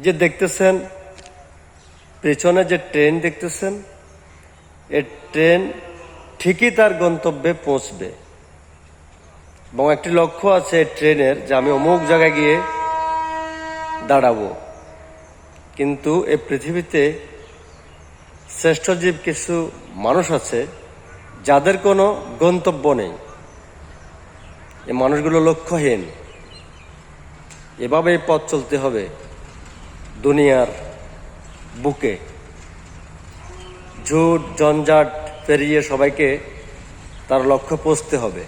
যে দেখতেছেন, পেছনে যে ট্রেন দেখতেছেন, এ ট্রেন ঠিকই তার গন্তব্যে পৌঁছবে। এবং একটি লক্ষ্য আছে এই ট্রেনের যে আমি অমুক জায়গায় গিয়ে দাঁড়াবো। কিন্তু এই পৃথিবীতে শ্রেষ্ঠ জীব কিছু মানুষ আছে, যাদের কোনো গন্তব্য নেই। এই মানুষগুলো লক্ষ্যহীন। এভাবেই পথ চলতে হবে। দুনিয়ার বুকে। ঝুট জঞ্জাট পেরিয়ে সবাইকে তার লক্ষ্য পৌঁছতে হবে।